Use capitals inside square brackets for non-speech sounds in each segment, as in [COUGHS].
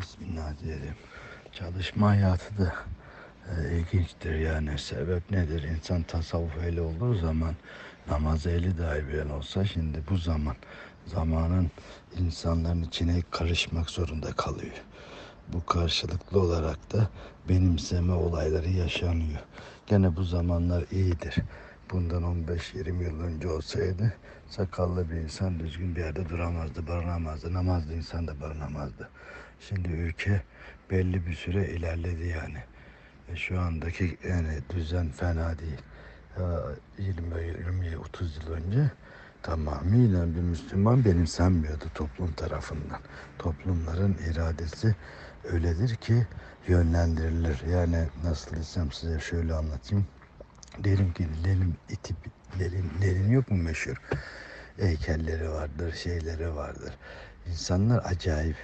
Bismillah diyelim. Çalışma hayatı da e, ilginçtir yani. Sebep nedir? İnsan tasavvuf ehli olduğu zaman namaz ehli dahi bilen olsa şimdi bu zaman zamanın insanların içine karışmak zorunda kalıyor. Bu karşılıklı olarak da benimseme olayları yaşanıyor. Gene bu zamanlar iyidir. Bundan 15-20 yıl önce olsaydı sakallı bir insan düzgün bir yerde duramazdı, barınamazdı. Namazlı insan da barınamazdı. Şimdi ülke belli bir süre ilerledi yani. E şu andaki yani düzen fena değil. Ya 20 20 30 yıl önce tamamıyla bir Müslüman benimsenmiyordu toplum tarafından. Toplumların iradesi öyledir ki yönlendirilir. Yani nasıl desem size şöyle anlatayım. Derim ki Lenin itip Lenin, Lenin yok mu meşhur? Heykelleri vardır, şeyleri vardır. İnsanlar acayip.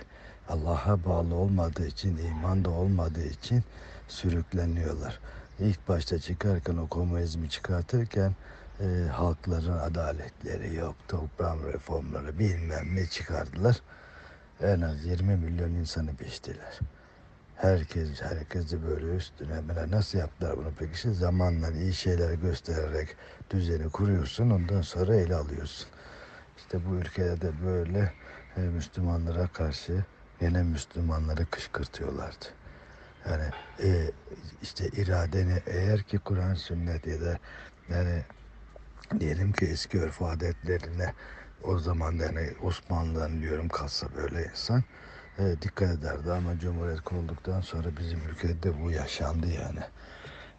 Allah'a bağlı olmadığı için, iman da olmadığı için sürükleniyorlar. İlk başta çıkarken o komünizmi çıkartırken e, halkların adaletleri yok, toprağın reformları bilmem ne çıkardılar. En az 20 milyon insanı biçtiler. Herkes, herkesi böyle üstüne böyle nasıl yaptılar bunu peki? İşte zamanla iyi şeyler göstererek düzeni kuruyorsun ondan sonra ele alıyorsun. İşte bu ülkede de böyle e, Müslümanlara karşı gene Müslümanları kışkırtıyorlardı. Yani e, işte iradeni eğer ki Kur'an sünnet ya da yani diyelim ki eski örf adetlerine o zaman yani Osmanlı'dan diyorum kalsa böyle insan e, dikkat ederdi ama Cumhuriyet kurulduktan sonra bizim ülkede bu yaşandı yani.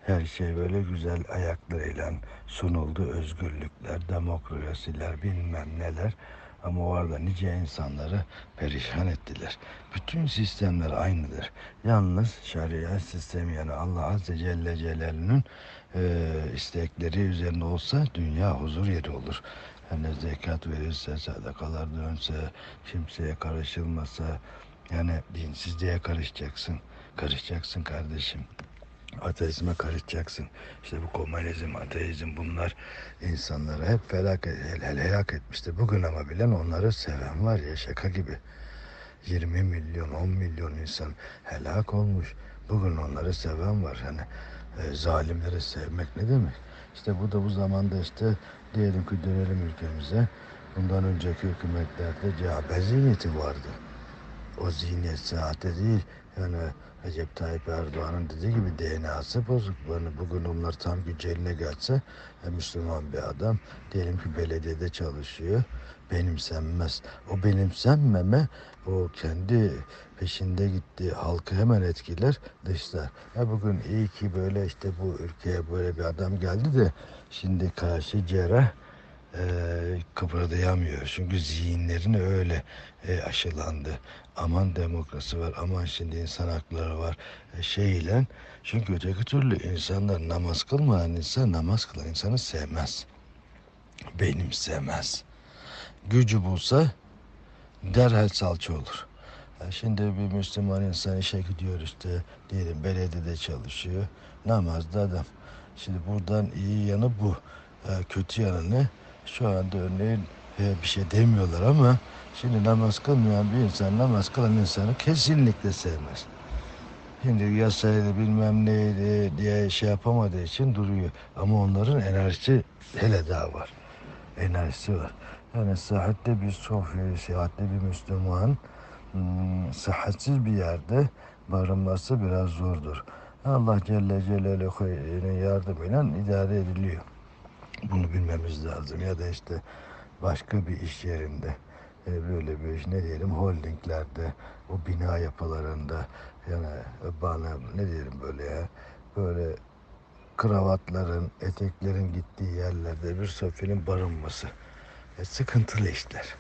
Her şey böyle güzel ayaklarıyla sunuldu. Özgürlükler, demokrasiler bilmem neler. Ama orada nice insanları perişan ettiler. Bütün sistemler aynıdır. Yalnız şeriat sistemi yani Allah Azze Celle Celaluhu'nun e, istekleri üzerinde olsa dünya huzur yeri olur. Yani zekat verirse, sadakalar dönse, kimseye karışılmasa, yani dinsizliğe karışacaksın. Karışacaksın kardeşim. Ateizme karışacaksın. İşte bu komünizm, ateizm bunlar insanları hep felak, hel, helak etmiştir. Bugün ama bilen onları seven var ya şaka gibi. 20 milyon, 10 milyon insan helak olmuş. Bugün onları seven var. Hani e, zalimleri sevmek ne demek? İşte bu da bu zamanda işte diyelim ki dönelim ülkemize. Bundan önceki hükümetlerde CHP zihniyeti vardı. O zihniyet saatte değil. Yani Recep Tayyip Erdoğan'ın dediği gibi DNA'sı bozuk. Yani bugün onlar tam güceline gelse e, Müslüman bir adam diyelim ki belediyede çalışıyor. Benimsenmez. O benimsenmeme o kendi peşinde gittiği halkı hemen etkiler, dışlar. Ya bugün iyi ki böyle işte bu ülkeye böyle bir adam geldi de şimdi karşı cerrah e, kıpırdayamıyor. Çünkü zihinlerin öyle e, aşılandı. Aman demokrasi var, aman şimdi insan hakları var e, şeyle. Çünkü öteki türlü insanlar namaz kılmayan insan namaz kılan insanı sevmez. Benimsemez. Gücü bulsa derhal salça olur. Ya şimdi bir Müslüman insan işe gidiyor işte diyelim belediyede çalışıyor. Namazda adam. Şimdi buradan iyi yanı bu. E, kötü yanı ne? Şu anda örneğin e, bir şey demiyorlar ama şimdi namaz kılmayan bir insan namaz kılan insanı kesinlikle sevmez. Şimdi yasaydı bilmem neydi diye şey yapamadığı için duruyor. Ama onların enerjisi hele daha var. Enerjisi var. Yani sıhhatli bir sofi, sıhhatli bir Müslüman hmm, sıhhatsiz bir yerde barınması biraz zordur. Allah Celle Celaluhu'nun yardımıyla idare ediliyor. Bunu bilmemiz lazım. Ya da işte başka bir iş yerinde e, böyle bir iş ne diyelim holdinglerde o bina yapılarında yani bana ne diyelim böyle ya böyle kravatların eteklerin gittiği yerlerde bir sofinin barınması. E, sıkıntılı işler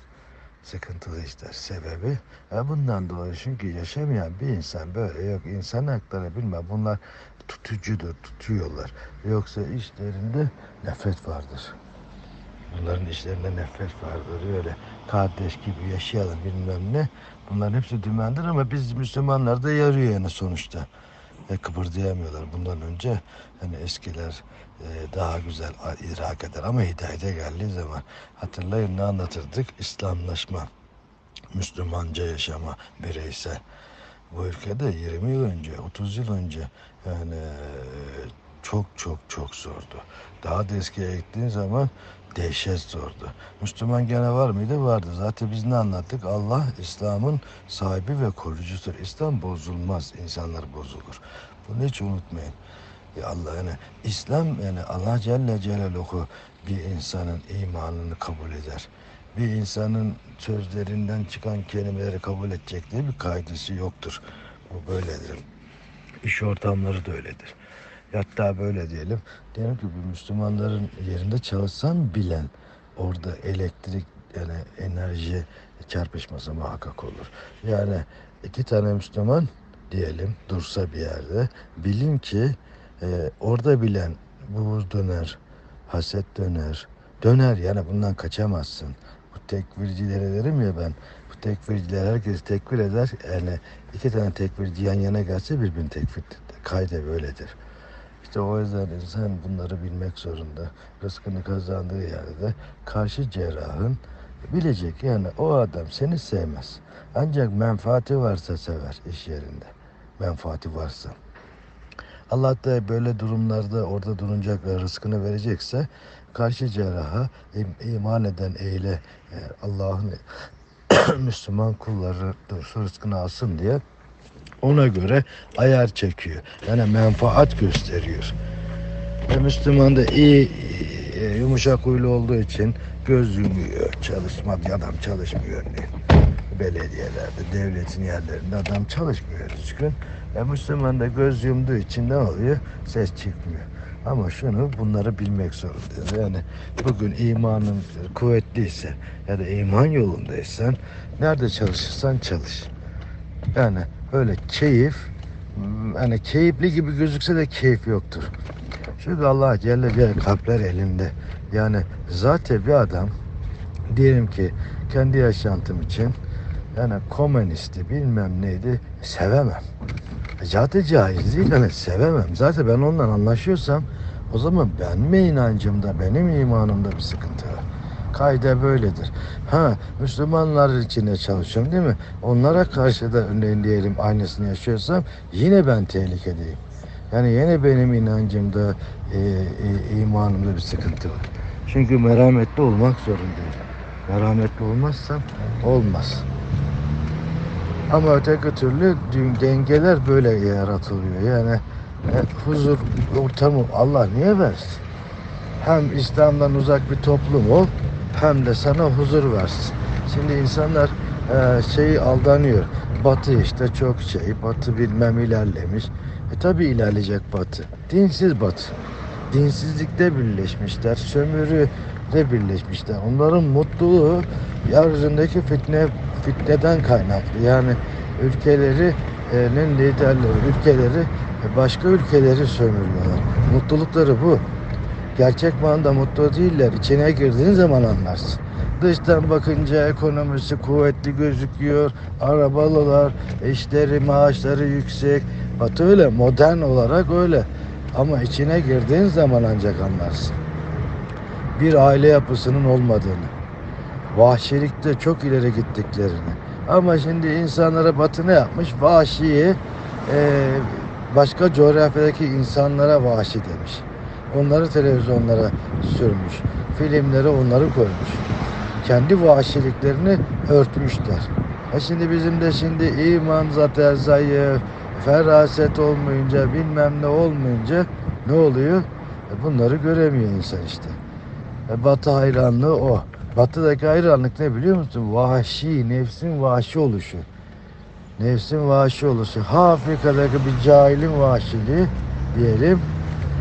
sıkıntılı işler. Sebebi e, bundan dolayı çünkü yaşamayan bir insan böyle yok. İnsan hakları bilmem. Bunlar tutucudur tutuyorlar. Yoksa işlerinde nefret vardır. Bunların işlerinde nefret vardır öyle. Kardeş gibi yaşayalım bilmem ne. Bunların hepsi dümendir ama biz Müslümanlar da yarıyor yani sonuçta. Ve kıpırdayamıyorlar. Bundan önce hani eskiler e, daha güzel idrak eder ama hidayete geldiği zaman hatırlayın ne anlatırdık? İslamlaşma Müslümanca yaşama bireysel bu ülkede 20 yıl önce, 30 yıl önce yani çok çok çok zordu. Daha da eskiye gittiğin zaman dehşet zordu. Müslüman gene var mıydı? Vardı. Zaten biz ne anlattık? Allah İslam'ın sahibi ve koruyucusudur. İslam bozulmaz, insanlar bozulur. Bunu hiç unutmayın. Ya Allah yani İslam yani Allah Celle Celaluhu bir insanın imanını kabul eder. Bir insanın sözlerinden çıkan kelimeleri kabul edecek diye bir kaidesi yoktur. Bu böyledir. İş ortamları da öyledir. Hatta böyle diyelim. Diyelim ki bir Müslümanların yerinde çalışsam bilen orada elektrik yani enerji çarpışması muhakkak olur. Yani iki tane Müslüman diyelim dursa bir yerde bilin ki e, orada bilen buğuz döner, haset döner, döner yani bundan kaçamazsın. Tekvircilere derim ya ben bu tekvirciler herkes tekfir eder. Yani iki tane tekvirci yan yana gelse birbirini tekfir kayda böyledir. İşte o yüzden insan bunları bilmek zorunda. Rızkını kazandığı yerde karşı cerrahın bilecek yani o adam seni sevmez. Ancak menfaati varsa sever iş yerinde. Menfaati varsa. Allah da böyle durumlarda orada duracak ve rızkını verecekse karşı cerraha im- iman eden eyle e, Allah'ın [COUGHS] Müslüman kulları rızkını alsın diye ona göre ayar çekiyor. Yani menfaat gösteriyor. Ve Müslüman da iyi e, yumuşak huylu olduğu için göz yumuyor. Çalışma adam çalışmıyor örneğin. Belediyelerde, devletin yerlerinde adam çalışmıyor düzgün. E Müslüman da göz yumduğu için ne oluyor? Ses çıkmıyor. Ama şunu bunları bilmek zorundayız. Yani bugün imanın kuvvetliyse ya da iman yolundaysan nerede çalışırsan çalış. Yani öyle keyif hani keyifli gibi gözükse de keyif yoktur. Çünkü Allah Celle Celle kalpler elinde. Yani zaten bir adam diyelim ki kendi yaşantım için yani komünisti bilmem neydi sevemem. Zaten caiz değil yani sevemem. Zaten ben ondan anlaşıyorsam o zaman ben mi inancımda, benim imanımda bir sıkıntı var. Kaide böyledir. Ha Müslümanlar içinde çalışıyorum değil mi? Onlara karşı da örneğin diyelim aynısını yaşıyorsam yine ben tehlikedeyim. Yani yine benim inancımda, e, e, imanımda bir sıkıntı var. Çünkü merhametli olmak zorundayım. Merhametli olmazsam olmaz. Ama öteki türlü dengeler böyle yaratılıyor. Yani e, huzur ortamı Allah niye versin? Hem İslam'dan uzak bir toplum ol hem de sana huzur versin. Şimdi insanlar e, şeyi aldanıyor. Batı işte çok şey, Batı bilmem ilerlemiş. E tabi ilerleyecek Batı. Dinsiz Batı. Dinsizlikte birleşmişler, sömürüde birleşmişler. Onların mutluluğu yeryüzündeki fitne fitneden kaynaklı. Yani ülkelerinin liderleri, ülkeleri başka ülkeleri sömürüyorlar. Mutlulukları bu. Gerçek manada mutlu değiller. İçine girdiğin zaman anlarsın. Dıştan bakınca ekonomisi kuvvetli gözüküyor. Arabalılar, eşleri, maaşları yüksek. Batı öyle, modern olarak öyle. Ama içine girdiğin zaman ancak anlarsın. Bir aile yapısının olmadığını. Vahşilikte çok ileri gittiklerini. Ama şimdi insanlara batı ne yapmış? Vahşiyi e, başka coğrafyadaki insanlara vahşi demiş. Onları televizyonlara sürmüş. Filmlere onları koymuş. Kendi vahşiliklerini örtmüşler. E şimdi bizim de şimdi iman zaten zayıf, feraset olmayınca, bilmem ne olmayınca ne oluyor? E bunları göremiyor insan işte. E batı hayranlığı o. Batıdaki hayranlık ne biliyor musun? Vahşi, nefsin vahşi oluşu. Nefsin vahşi oluşu. Ha Afrika'daki bir cahilin vahşiliği diyelim.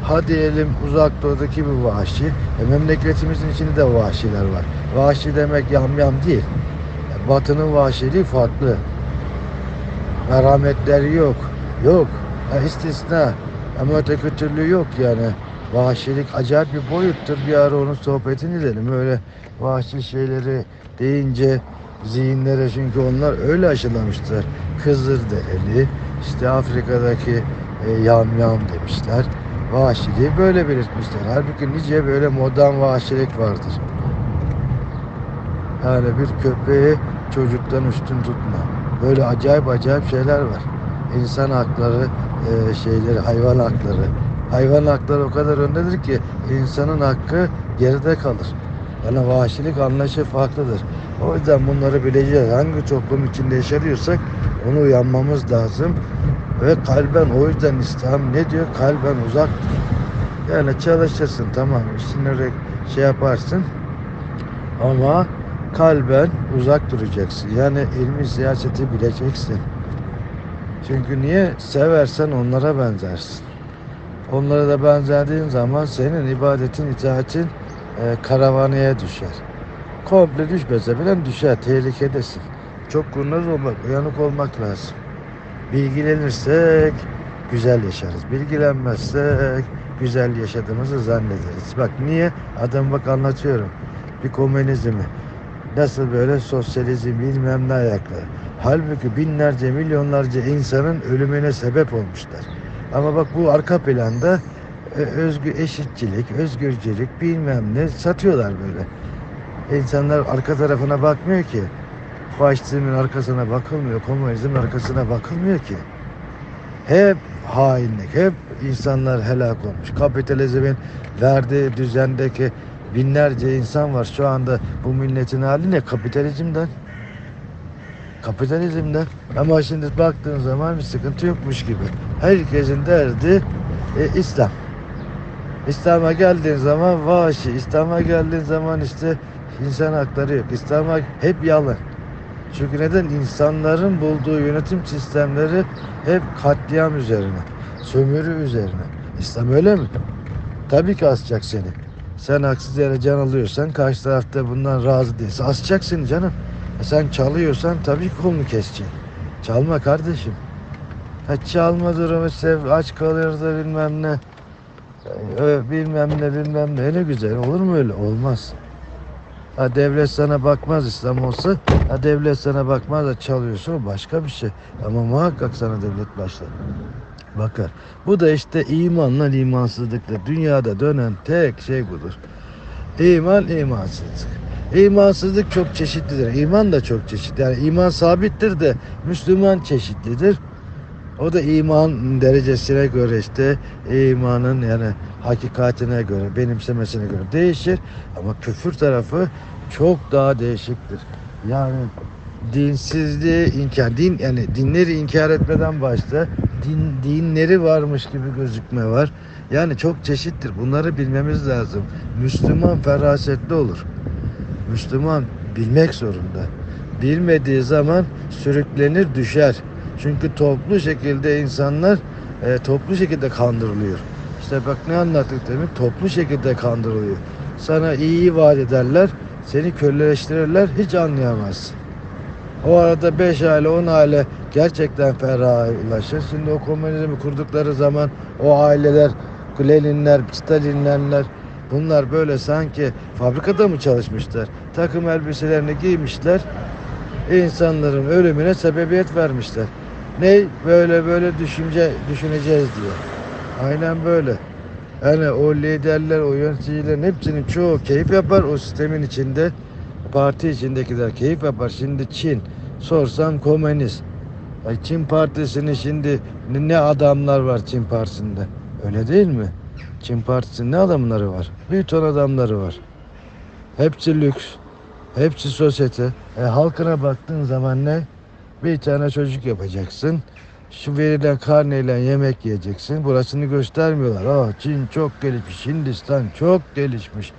Ha diyelim uzak doğudaki bir vahşi. E memleketimizin içinde de vahşiler var. Vahşi demek yamyam değil. E batının vahşiliği farklı. Merhametleri yok. Yok. Ha, istisna. Ama öteki türlü yok yani. Vahşilik acayip bir boyuttur. Bir ara onun sohbetini edelim. Öyle vahşi şeyleri deyince zihinlere çünkü onlar öyle aşılamışlar. Kızır eli, işte Afrika'daki e, yamyam demişler. Vahşiliği böyle belirtmişler. Halbuki nice böyle modern vahşilik vardır. Yani bir köpeği çocuktan üstün tutma. Böyle acayip acayip şeyler var. İnsan hakları, e, şeyleri, hayvan hakları. Hayvan hakları o kadar öndedir ki insanın hakkı geride kalır. Yani vahşilik anlayışı farklıdır. O yüzden bunları bileceğiz. Hangi toplum içinde yaşıyorsak onu uyanmamız lazım. Ve kalben o yüzden İslam ne diyor? Kalben uzak. Yani çalışırsın tamam işini şey yaparsın ama kalben uzak duracaksın. Yani ilmi siyaseti bileceksin. Çünkü niye? Seversen onlara benzersin. Onlara da benzediğin zaman senin ibadetin, itaatin e, karavaneye düşer. Komple düşmese bile düşer. Tehlikedesin. Çok kurnaz olmak, uyanık olmak lazım. Bilgilenirsek güzel yaşarız. Bilgilenmezsek güzel yaşadığımızı zannederiz. Bak niye? Adam bak anlatıyorum. Bir komünizmi. Nasıl böyle sosyalizm bilmem ne ayakları. Halbuki binlerce milyonlarca insanın ölümüne sebep olmuşlar. Ama bak bu arka planda e, özgü eşitçilik, özgürcülük bilmem ne satıyorlar böyle. İnsanlar arka tarafına bakmıyor ki. Faşizmin arkasına bakılmıyor, komünizmin arkasına bakılmıyor ki. Hep hainlik, hep insanlar helak olmuş. Kapitalizmin verdiği düzendeki binlerce insan var şu anda bu milletin hali ne? Kapitalizmden. Kapitalizmden. Ama şimdi baktığın zaman bir sıkıntı yokmuş gibi. Herkesin derdi e, İslam. İslam'a geldiğin zaman vahşi, İslam'a geldiğin zaman işte insan hakları yok. İslam'a hep yalan. Çünkü neden? İnsanların bulduğu yönetim sistemleri hep katliam üzerine, sömürü üzerine. İslam öyle mi? Tabii ki asacak seni. Sen haksız yere can alıyorsan karşı tarafta bundan razı değilse asacak seni canım. E sen çalıyorsan tabii kolunu kesecek. Çalma kardeşim. Ha çalma durumu sev, aç kalırdı bilmem ne. Ö, bilmem ne bilmem ne ne güzel olur mu öyle? Olmaz. Ha devlet sana bakmaz İslam olsa, ha devlet sana bakmaz da çalıyorsun başka bir şey. Ama muhakkak sana devlet başlar. Bakar. Bu da işte imanla imansızlıkla dünyada dönen tek şey budur. İman, imansızlık. İmansızlık çok çeşitlidir. İman da çok çeşitli. Yani iman sabittir de Müslüman çeşitlidir. O da iman derecesine göre işte imanın yani hakikatine göre, benimsemesine göre değişir. Ama küfür tarafı çok daha değişiktir. Yani dinsizliği inkar, din yani dinleri inkar etmeden başta din, dinleri varmış gibi gözükme var. Yani çok çeşittir. Bunları bilmemiz lazım. Müslüman ferasetli olur. Müslüman bilmek zorunda. Bilmediği zaman sürüklenir, düşer. Çünkü toplu şekilde insanlar e, toplu şekilde kandırılıyor. İşte bak ne anlattık demek toplu şekilde kandırılıyor. Sana iyi vaat ederler, seni köleleştirirler, hiç anlayamazsın. O arada 5 aile 10 aile gerçekten ferah ulaşır. Şimdi o komünizmi kurdukları zaman o aileler Leninler, Stalinlerler bunlar böyle sanki fabrikada mı çalışmışlar? Takım elbiselerini giymişler. insanların ölümüne sebebiyet vermişler. Ne böyle böyle düşünce düşüneceğiz diye. Aynen böyle. Yani o liderler, o yöneticilerin hepsinin çoğu keyif yapar o sistemin içinde. Parti içindekiler keyif yapar. Şimdi Çin sorsan komünist. Ay Çin Partisi'nin şimdi ne adamlar var Çin Partisi'nde. Öyle değil mi? Çin Partisi'nin ne adamları var? Bir ton adamları var. Hepsi lüks. Hepsi sosyete. E, halkına baktığın zaman ne? Bir tane çocuk yapacaksın. Şu verilen karneyle yemek yiyeceksin. Burasını göstermiyorlar. Aa, Çin çok gelişmiş. Hindistan çok gelişmiş.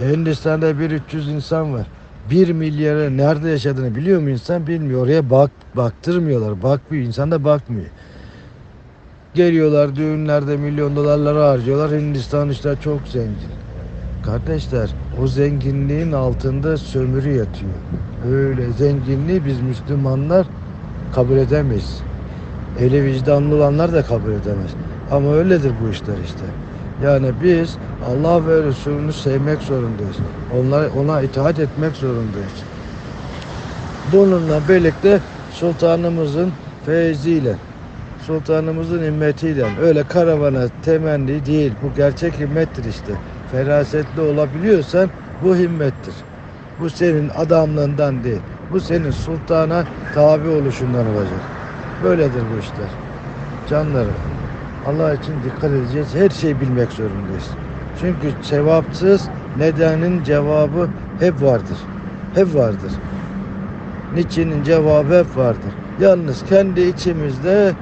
Hindistan'da bir 300 insan var. 1 milyara nerede yaşadığını biliyor mu insan? Bilmiyor. Oraya bak baktırmıyorlar. Bakmıyor. İnsan da bakmıyor. Geliyorlar düğünlerde milyon dolarları harcıyorlar. Hindistan işte çok zengin. Kardeşler o zenginliğin altında sömürü yatıyor. Öyle zenginliği biz Müslümanlar kabul edemeyiz. Eli vicdanlı olanlar da kabul edemez. Ama öyledir bu işler işte. Yani biz Allah ve Resulünü sevmek zorundayız. Onlar, ona itaat etmek zorundayız. Bununla birlikte sultanımızın feyziyle, sultanımızın himmetiyle öyle karavana temenni değil. Bu gerçek himmettir işte. Ferasetli olabiliyorsan bu himmettir. Bu senin adamlığından değil. Bu senin sultana tabi oluşundan olacak. Böyledir bu işler. Canlarım. Allah için dikkat edeceğiz. Her şeyi bilmek zorundayız. Çünkü sevapsız nedenin cevabı hep vardır. Hep vardır. Niçinin cevabı hep vardır. Yalnız kendi içimizde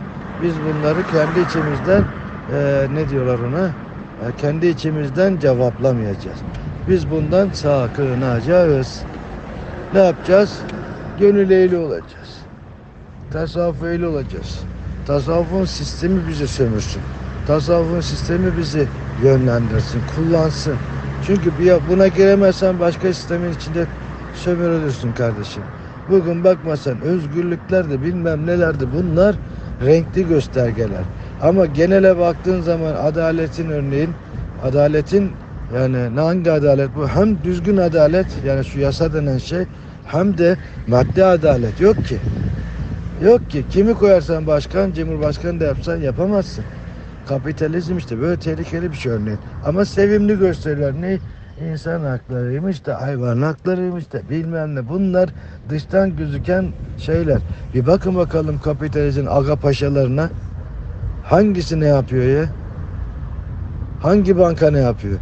biz bunları kendi içimizden eee, ne diyorlar ona? Kendi içimizden cevaplamayacağız. Biz bundan sakınacağız. Ne yapacağız? Gönül ehli olacağız. Tasavvuf ehli olacağız. Tasavvufun sistemi bizi sömürsün. Tasavvufun sistemi bizi yönlendirsin, kullansın. Çünkü buna giremezsen başka sistemin içinde sömürülürsün kardeşim. Bugün bakmasan özgürlükler de bilmem neler de bunlar renkli göstergeler. Ama genele baktığın zaman adaletin örneğin adaletin yani hangi adalet bu? Hem düzgün adalet yani şu yasa denen şey hem de maddi adalet yok ki. Yok ki. Kimi koyarsan başkan, cumhurbaşkanı da yapsan yapamazsın. Kapitalizm işte böyle tehlikeli bir şey örneğin. Ama sevimli gösteriler ne? İnsan haklarıymış da hayvan haklarıymış da bilmem ne. Bunlar dıştan gözüken şeyler. Bir bakın bakalım kapitalizmin aga paşalarına. Hangisi ne yapıyor ya? Hangi banka ne yapıyor?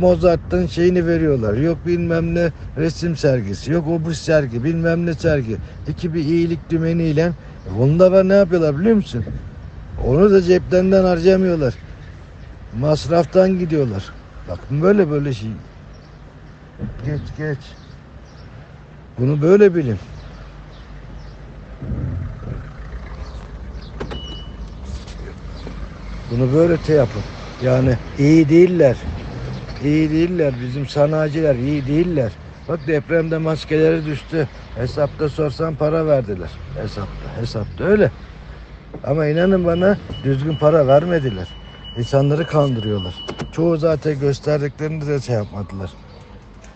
Mozart'tan şeyini veriyorlar. Yok bilmem ne resim sergisi. Yok o bu sergi. Bilmem ne sergi. İki bir iyilik dümeniyle. E Bunda var ne yapıyorlar biliyor musun? Onu da ceplerinden harcamıyorlar. Masraftan gidiyorlar. Bakın böyle böyle şey. Geç geç. Bunu böyle bilin. Bunu böyle te yapın. Yani iyi değiller. İyi değiller. Bizim sanayiciler iyi değiller. Bak depremde maskeleri düştü. Hesapta sorsan para verdiler. Hesapta. Hesapta öyle. Ama inanın bana düzgün para vermediler. İnsanları kandırıyorlar. Çoğu zaten gösterdiklerini de şey yapmadılar.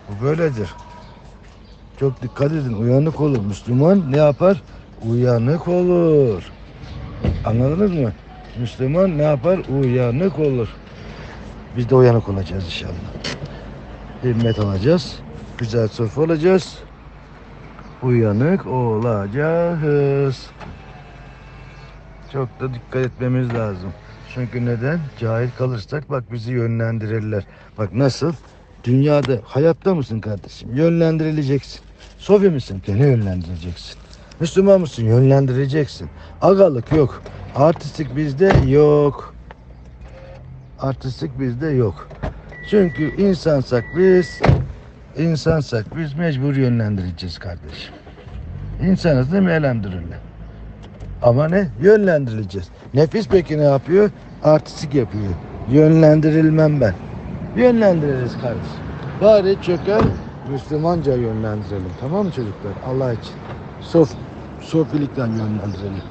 Bu böyledir. Çok dikkat edin. Uyanık olun. Müslüman ne yapar? Uyanık olur. Anladınız mı? Müslüman ne yapar? Uyanık olur. Biz de uyanık olacağız inşallah. Himmet alacağız. Güzel sofra olacağız. Uyanık olacağız. Çok da dikkat etmemiz lazım. Çünkü neden? Cahil kalırsak bak bizi yönlendirirler. Bak nasıl? Dünyada hayatta mısın kardeşim? Yönlendirileceksin. Sofi misin? Gene yönlendireceksin. Müslüman mısın? Yönlendireceksin. Agalık yok. Artistik bizde yok. Artistik bizde yok. Çünkü insansak biz, insansak biz mecbur yönlendireceğiz kardeşim. İnsanız değil mi elhamdülillah? Ama ne? Yönlendirileceğiz. Nefis peki ne yapıyor? Artistik yapıyor. Yönlendirilmem ben. Yönlendiririz kardeşim. Bari çöker Müslümanca yönlendirelim. Tamam mı çocuklar? Allah için. Sof, sofilikten yönlendirelim.